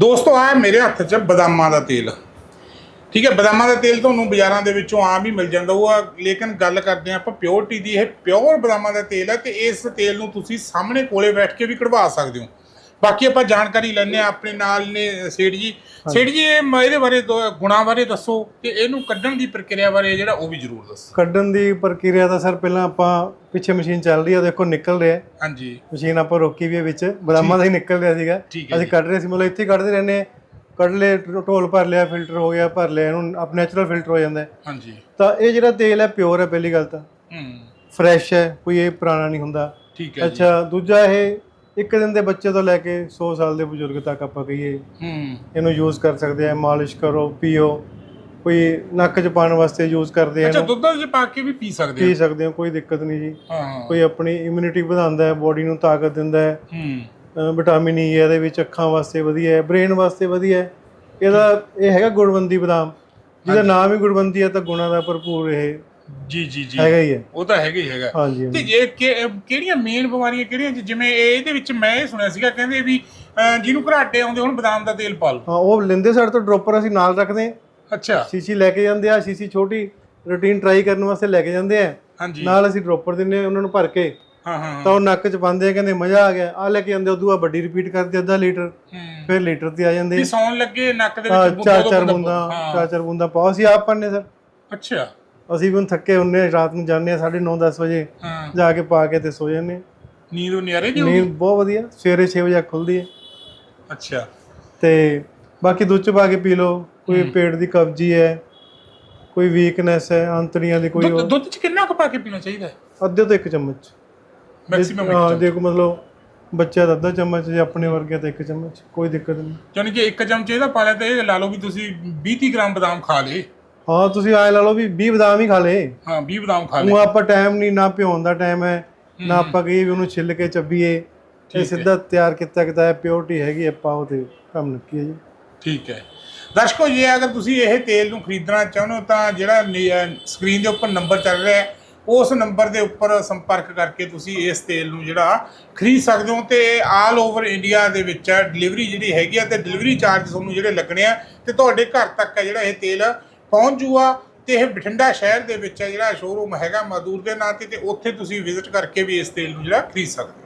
ਦੋਸਤੋ ਆ ਮੇਰੇ ਹੱਥ 'ਚ ਬਦਾਮਾਂ ਦਾ ਤੇਲ। ਠੀਕ ਹੈ, ਬਦਾਮਾਂ ਦਾ ਤੇਲ ਤੁਹਾਨੂੰ ਬਾਜ਼ਾਰਾਂ ਦੇ ਵਿੱਚੋਂ ਆਮ ਹੀ ਮਿਲ ਜਾਂਦਾ ਉਹ ਆ ਲੇਕਿਨ ਗੱਲ ਕਰਦੇ ਆ ਆਪਾਂ ਪਿਓਰਟੀ ਦੀ। ਇਹ ਪਿਓਰ ਬਦਾਮਾਂ ਦਾ ਤੇਲ ਹੈ ਤੇ ਇਸ ਤੇਲ ਨੂੰ ਤੁਸੀਂ ਸਾਹਮਣੇ ਕੋਲੇ ਬੈਠ ਕੇ ਵੀ ਕਢਵਾ ਸਕਦੇ ਹੋ। ਬਾਕੀ ਆਪਾਂ ਜਾਣਕਾਰੀ ਲੈਣੇ ਆ ਆਪਣੇ ਨਾਲ ਨੇ ਸੇਠ ਜੀ। ਸੇਠ ਜੀ ਇਹ ਮ- ਇਹਦੇ ਬਾਰੇ ਦੋ ਗੁਣਾਂ ਬਾਰੇ ਦੱਸੋ ਤੇ ਇਹਨੂੰ ਕੱਢਣ ਦੀ ਪ੍ਰਕਿਰਿਆ ਬਾਰੇ ਜਿਹੜਾ ਉਹ ਵੀ ਜ਼ਰੂਰ ਦੱਸੋ। ਕੱਢਣ ਦੀ ਪ੍ਰਕਿਰਿਆ ਤਾਂ ਸਰ ਪਹਿਲਾਂ ਆਪਾਂ ਪਿੱਛੇ ਮਸ਼ੀਨ ਚੱਲ ਰਹੀ ਆ ਦੇਖੋ ਨਿਕਲ ਰਿਹਾ। ਹੈ। ਹਾਂਜੀ। ਮਸ਼ੀਨ ਆਪਾਂ ਰੋਕੀ ਵੀ ਹੈ ਵਿੱਚ ਬਦਾਮਾਂ ਦਾ ਹੀ ਨਿਕਲ ਰਿਹਾ ਸੀਗਾ। ਠੀਕ ਹੈ ਅਸੀਂ ਕੱਢ ਰਹੇ ਸੀ ਮਤਲਬ ਇੱਥੇ ਹੀ ਕੱਢਦੇ ਰਹਿੰਦੇ ਹਾਂ। ਕੱਢ ਲਏ ਢੋਲ ਭਰ ਲਿਆ ਫਿਲਟਰ ਹੋ ਗਿਆ ਭਰ ਲਿਆ ਇਹਨੂੰ ਆਪ ਨੈਚੁਰਲ ਫਿਲਟਰ ਹੋ ਜਾਂਦਾ ਹੈ। ਹਾਂਜੀ। ਤਾਂ ਇਹ ਜਿਹੜਾ ਤੇਲ ਹੈ ਪਿਓਰ ਹੈ ਪਹਿਲੀ ਗੱਲ ਤਾਂ। ਹੂੰ। ਫਰੈਸ਼ ਹੈ ਕੋਈ ਇਹ ਪੁਰਾਣਾ ਨਹੀਂ ਹੁੰਦਾ। ਠੀਕ ਹੈ ਜੀ। ਅੱਛਾ ਦੂਜਾ ਇਹ ਇੱਕ ਦਿਨ ਦੇ ਬੱਚੇ ਤੋਂ ਲੈ ਕੇ 100 ਸਾਲ ਦੇ ਬਜ਼ੁਰਗ ਤੱਕ ਆਪਾਂ ਕਹੀਏ ਹੂੰ। ਇਹਨੂੰ ਯੂਜ਼ ਕਰ ਸਕਦੇ ਆ ਮਾਲਿਸ਼ ਕਰੋ ਪੀਓ। ਕੋਈ ਨੱਕ 'ਚ ਪਾਉਣ ਵਾਸਤੇ ਯੂਜ਼ ਕਰਦੇ ਆ ਅੱਛਾ ਦੁੱਧ 'ਚ ਪਾ ਕੇ ਵੀ ਪੀ ਸਕਦੇ ਪੀ ਸਕਦੇ ਹੋ ਕੋਈ ਦਿੱਕਤ ਨਹੀਂ ਜੀ। ਹਾਂ ਕੋਈ ਆਪਣੀ ਇਮਿਊਨਿਟੀ ਵਧਾਉਂਦਾ ਹੈ ਬੋਡੀ ਨੂੰ ਤਾਕਤ ਦਿੰਦਾ ਹੈ। ਹੂੰ। ਅ, ਵਿਟਾਮਿਨ ਈ ਹੈ ਇਹਦੇ ਵਿੱਚ ਅੱਖਾਂ ਵਾਸਤੇ ਵਧੀਆ ਹੈ ਬ੍ਰੇਨ ਵਾਸਤੇ ਵਧੀਆ ਹੈ। ਇਹਦਾ ਇਹ ਹੈਗਾ ਗੁੜਵੰਦੀ ਬਦਾਮ। ਜਿਹਦਾ ਨਾਮ ਹੀ ਗੁੜਵੰਦੀ ਹੈ ਤਾਂ ਗੁਣਾਂ ਦਾ ਭਰਪੂਰ ਇਹ ਜੀ ਜੀ ਜੀ। ਹੈਗਾ ਹੀ ਹੈ। ਉਹ ਤਾਂ ਹੈਗਾ ਹੀ ਹੈਗਾ। ਹਾਂਜੀ ਤੇ ਹਾਂਜੀ। ਜੇ ਕਿ- ਕਿਹੜੀਆਂ ਮੇਨ ਬਿਮਾਰੀਆਂ ਕਿਹੜੀਆਂ ਜੀ? ਜਿਵੇਂ ਇਹ- ਇਹਦੇ ਵਿੱਚ ਮੈਂ ਇਹ ਸੁਣਿਆ ਸੀਗਾ ਕਹਿੰਦੇ ਵੀ ਅਹ, ਜਿਹਨੂੰ ਘਰਾਟੇ ਆਉਂਦੇ ਹੁਣ ਬਦਾਮ ਦਾ ਤੇਲ ਪਾ ਲਓ। ਹਾਂ ਉਹ ਲੈਂਦੇ ਸਾਡੇ ਤੋਂ ਡ੍ਰੌਪਰ ਅਸੀਂ ਨਾਲ ਰੱਖਦੇ ਹਾਂ। ਅੱਛਾ। ਸ਼ੀਸ਼ੀ ਲੈ ਕੇ ਜਾਂਦੇ ਆ ਸ਼ੀਸ਼ੀ ਛੋਟੀ ਰੂਟੀਨ ਟਰਾਈ ਕਰਨ ਵਾਸਤੇ ਲੈ ਕੇ ਜਾਂਦੇ ਆ। ਹਾਂਜੀ। ਨਾਲ ਅਸੀਂ ਡ੍ਰੌਪਰ ਦਿੰਦੇ ਆ ਉਹਨਾਂ ਨੂੰ ਭਰ ਕੇ। ਹਾਂ ਹਾਂ ਤਾਂ ਉਹ ਨੱਕ 'ਚ ਪਾਉਂਦੇ ਆ ਕਹਿੰਦੇ ਮਜ਼ਾ ਆ ਗਿਆ। ਆ ਲੈ ਕੇ ਜਾਂਦੇ ਉਦੋਂ ਆ ਵੱਡੀ ਰਿਪੀਟ ਕਰਦੇ ਅੱਧਾ ਲੀਟਰ। ਹੂੰ। ਫਿਰ ਲੀਟਰ ਤੇ ਆ ਜਾਂਦੇ। ਵੀ ਸੌਣ ਲੱਗੇ ਨੱਕ ਦੇ ਵਿੱਚ ਚਾਰ ਦੋ ਚਾਰ ਬੂੰਦਾਂ ਬੂੰਦਾਂ ਹਾਂ। ਚਾਰ ਚਾਰ ਬੂੰਦਾਂ ਪਾਓ। ਅਸੀਂ ਆਪ ਪੰਨੇ ਸਰ। ਅੱਛਾ। ਅਸੀਂ ਵੀ ਹੁਣ ਥੱਕੇ ਹੁੰਨੇ ਆ ਰਾਤ ਨੂੰ ਜਾਂਦੇ ਆ 9:30 10 ਵਜੇ ਹਾਂ। ਜਾ ਕੇ ਪਾ ਕੇ ਤੇ ਸੋ ਜਾਂਦੇ ਹਾਂ। ਨੀਂਦ ਨਿਆਰੇ ਦੀ ਨੀਂਦ ਬਹੁਤ ਵਧੀਆ ਸਵੇਰੇ 6 ਵਜੇ ਖੁੱਲਦੀ ਹੈ। ਅੱਛਾ। ਤੇ ਬਾਕੀ ਦੁੱਧ ਚ ਪਾ ਕੇ ਪੀ ਲਓ ਕੋਈ ਪੇਟ ਦੀ ਕਬਜੀ ਹੈ ਕੋਈ ਵੀਕਨੈਸ ਹੈ ਅੰਤੜੀਆਂ ਦੀ ਕੋਈ ਦੁੱਧ ਦੁੱਧ 'ਚ ਕਿੰਨਾ ਕੁ ਪਾ ਕੇ ਪੀਣਾ ਚਾਹੀਦਾ ਹੈ? ਅੱਧੇ ਤੋਂ ਇੱਕ ਚਮਚ। ਮੈਕਸਿਮਮ ਹਾਂ ਦੇਖੋ ਮਤਲਬ ਬੱਚਾ ਦਾ ਅੱਧਾ ਚਮਚ ਜੇ ਆਪਣੇ ਵਰਗੇ ਤਾਂ ਇੱਕ ਚਮਚ ਕੋਈ ਦਿੱਕਤ ਨਹੀਂ। ਯਾਨੀ ਕਿ ਇੱਕ ਚਮਚ ਇਹਦਾ ਪਾ ਲਿਆ ਤੇ ਇਹ ਲਾ ਲਓ ਵੀ ਤੁਸੀਂ 20 30 ਗ੍ਰਾਮ ਬਦਾਮ ਖਾ ਲੇ ਹਾਂ ਤੁਸੀਂ ਆਏ ਲਾ ਲਓ ਵੀ 20 ਬਦਾਮ ਹੀ ਖਾ ਲੇ ਹਾਂ 20 ਬਦਾਮ ਖਾ ਲੇ ਉਹ ਆਪਾਂ ਟਾਈਮ ਨਹੀਂ ਨਾ ਭਿਉਣ ਦਾ ਟਾਈਮ ਹੈ ਨਾ ਆਪਾਂ ਕਹੀਏ ਵੀ ਉਹਨੂੰ ਛਿੱਲ ਕੇ ਚੱਬੀਏ। ਇਹ ਸਿੱਧਾ ਤਿਆਰ ਕੀਤਾ ਕੀਤਾ ਹੈ ਪਿਓਰਟੀ ਹੈਗੀ ਹੈ ਪਾਓ ਤੇ ਕੰਮ ਨੱਕੀ ਹੈ ਜੀ। ਠੀਕ ਹੈ। ਦਰਸ਼ਕੋ ਜੇ ਅਗਰ ਤੁਸੀਂ ਇਹ ਤੇਲ ਨੂੰ ਖਰੀਦਣਾ ਚਾਹੁੰਦੇ ਹੋ ਤਾਂ ਜਿਹੜਾ ਸਕਰੀਨ ਦੇ ਉੱਪਰ ਨੰਬਰ ਚੱਲ ਰਿਹਾ ਹੈ ਉਸ ਨੰਬਰ ਦੇ ਉੱਪਰ ਸੰਪਰਕ ਕਰਕੇ ਤੁਸੀਂ ਇਸ ਤੇਲ ਨੂੰ ਜਿਹੜਾ ਖਰੀਦ ਸਕਦੇ ਹੋ ਤੇ ਆਲ ਓਵਰ ਇੰਡੀਆ ਦੇ ਵਿੱਚ ਡਿਲੀਵਰੀ ਜਿਹੜੀ ਹੈਗੀ ਆ ਤੇ ਡਿਲੀਵਰੀ ਚਾਰਜ ਤੁਹਾਨੂੰ ਜਿਹੜੇ ਲੱਗਣੇ ਆ ਤੇ ਤੁਹਾਡੇ ਘਰ ਤੱਕ ਹੈ ਜਿਹੜਾ ਇਹ ਤੇਲ ਪਹੁੰਚ ਜੂਗਾ ਤੇ ਇਹ ਬਠਿੰਡਾ ਸ਼ਹਿਰ ਦੇ ਵਿੱਚ ਹੈ ਜਿਹੜਾ ਸ਼ੋਰੂਮ ਹੈਗਾ ਮਜ਼ਦੂਰ ਦੇ ਨਾਂ ਤੇ ਤੇ ਉੱਥੇ ਤੁਸੀਂ ਵਿਜ਼ਿਟ ਕਰਕੇ ਵੀ ਇਸ ਤੇਲ ਨੂੰ ਜਿਹੜਾ ਖਰੀਦ ਸਕਦੇ ਹੋ।